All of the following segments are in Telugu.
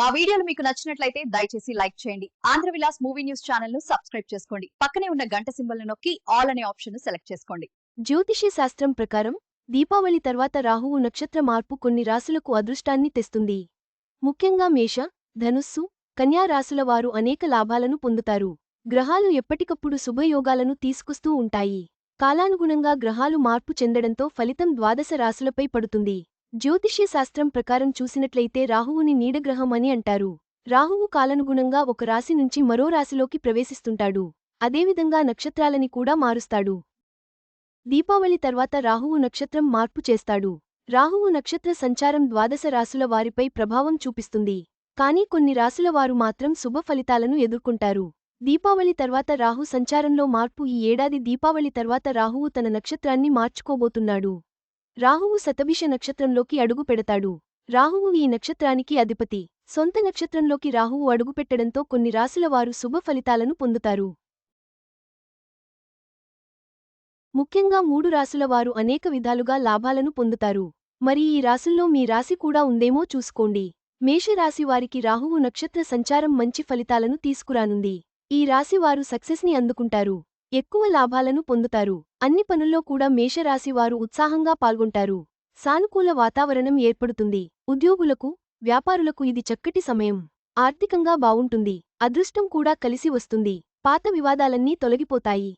మా వీడియోలు మీకు నచ్చినట్లయితే దయచేసి లైక్ చేయండి. ఆంధ్ర విలాస్ మూవీ న్యూస్ ఛానల్ను సబ్స్క్రైబ్ చేసుకోండి. పక్కనే ఉన్న గంట సింబల్ నొక్కి ఆల్ అనే ఆప్షన్ను సెలెక్ట్ చేసుకోండి. జ్యోతిషీ శాస్త్రం ప్రకారం దీపావళి తర్వాత రాహువు నక్షత్ర మార్పు కొన్ని రాసులకు అదృష్టాన్ని తెస్తుంది. ముఖ్యంగా మేష ధనుస్సు కన్యా రాసుల వారు అనేక లాభాలను పొందుతారు. గ్రహాలు ఎప్పటికప్పుడు శుభయోగాలను తీసుకొస్తూ ఉంటాయి. కాలానుగుణంగా గ్రహాలు మార్పు చెందడంతో ఫలితం ద్వాదశ రాసులపై పడుతుంది. జ్యోతిష్య శాస్త్రం ప్రకారం చూసినట్లయితే రాహువుని నీడగ్రహం అని అంటారు. రాహువు కాలానుగుణంగా ఒక రాశి నుంచి మరో రాశిలోకి ప్రవేశిస్తుంటాడు. అదేవిధంగా నక్షత్రాలని కూడా మారుస్తాడు. దీపావళి తర్వాత రాహువు నక్షత్రం మార్పు చేస్తాడు. రాహువు నక్షత్ర సంచారం ద్వాదశ రాశుల వారిపై ప్రభావం చూపిస్తుంది. కానీ కొన్ని రాశుల వారు మాత్రం శుభ ఫలితాలను ఎదుర్కొంటారు. దీపావళి తర్వాత రాహు సంచారంలో మార్పు ఈ ఏడాది దీపావళి తర్వాత రాహువు తన నక్షత్రాన్ని మార్చుకోబోతున్నాడు. రాహువు శతభిష నక్షత్రంలోకి అడుగు పెడతాడు. రాహువు ఈ నక్షత్రానికి అధిపతి. సొంత నక్షత్రంలోకి రాహువు అడుగుపెట్టడంతో కొన్ని రాశులవారు శుభ ఫలితాలను పొందుతారు. ముఖ్యంగా మూడు రాశులవారు అనేక విధాలుగా లాభాలను పొందుతారు. మరి ఈ రాశుల్లో మీ రాశి కూడా ఉందేమో చూసుకోండి. మేషరాశి వారికి రాహువు నక్షత్ర సంచారం మంచి ఫలితాలను తీసుకురానుంది. ఈ రాశివారు సక్సెస్ని అందుకుంటారు. ఎక్కువ లాభాలను పొందుతారు. అన్ని పనుల్లో కూడా మేషరాశివారు ఉత్సాహంగా పాల్గొంటారు. సానుకూల వాతావరణం ఏర్పడుతుంది. ఉద్యోగులకు వ్యాపారులకు ఇది చక్కటి సమయం. ఆర్థికంగా బావుంటుంది. అదృష్టం కూడా కలిసి వస్తుంది. పాత వివాదాలన్నీ తొలగిపోతాయి.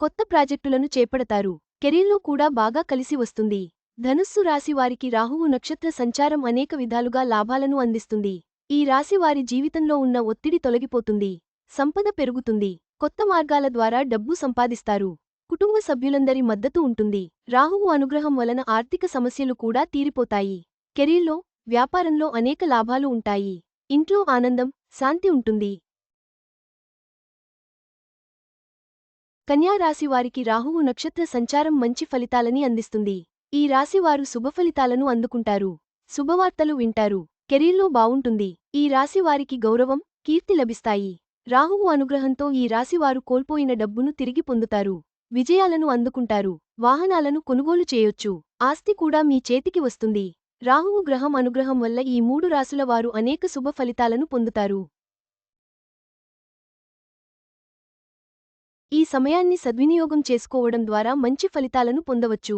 కొత్త ప్రాజెక్టులను చేపడతారు. కెరీర్లో కూడా బాగా కలిసి వస్తుంది. ధనుస్సు రాశి వారికి రాహువు నక్షత్ర సంచారం అనేక విధాలుగా లాభాలను అందిస్తుంది. ఈ రాశి వారి జీవితంలో ఉన్న ఒత్తిడి తొలగిపోతుంది. సంపద పెరుగుతుంది. కొత్త మార్గాల ద్వారా డబ్బు సంపాదిస్తారు. కుటుంబ సభ్యులందరి మద్దతు ఉంటుంది. రాహువు అనుగ్రహం వలన ఆర్థిక సమస్యలు కూడా తీరిపోతాయి. కెరీర్లో వ్యాపారంలో అనేక లాభాలు ఉంటాయి. ఇంట్లో ఆనందం శాంతి ఉంటుంది. కన్యా రాహువు నక్షత్ర సంచారం మంచి ఫలితాలని అందిస్తుంది. ఈ రాశివారు శుభఫలితాలను అందుకుంటారు. శుభవార్తలు వింటారు. కెరీర్లో బావుంటుంది. ఈ రాశివారికి గౌరవం కీర్తి లభిస్తాయి. రాహువు అనుగ్రహంతో ఈ రాశివారు కోల్పోయిన డబ్బును తిరిగి పొందుతారు. విజయాలను అందుకుంటారు. వాహనాలను కొనుగోలు చేయొచ్చు. ఆస్తి కూడా మీ చేతికి వస్తుంది. రాహువు గ్రహం అనుగ్రహం వల్ల ఈ మూడు రాసుల వారు అనేక శుభ ఫలితాలను పొందుతారు. ఈ సమయాన్ని సద్వినియోగం చేసుకోవడం ద్వారా మంచి ఫలితాలను పొందవచ్చు.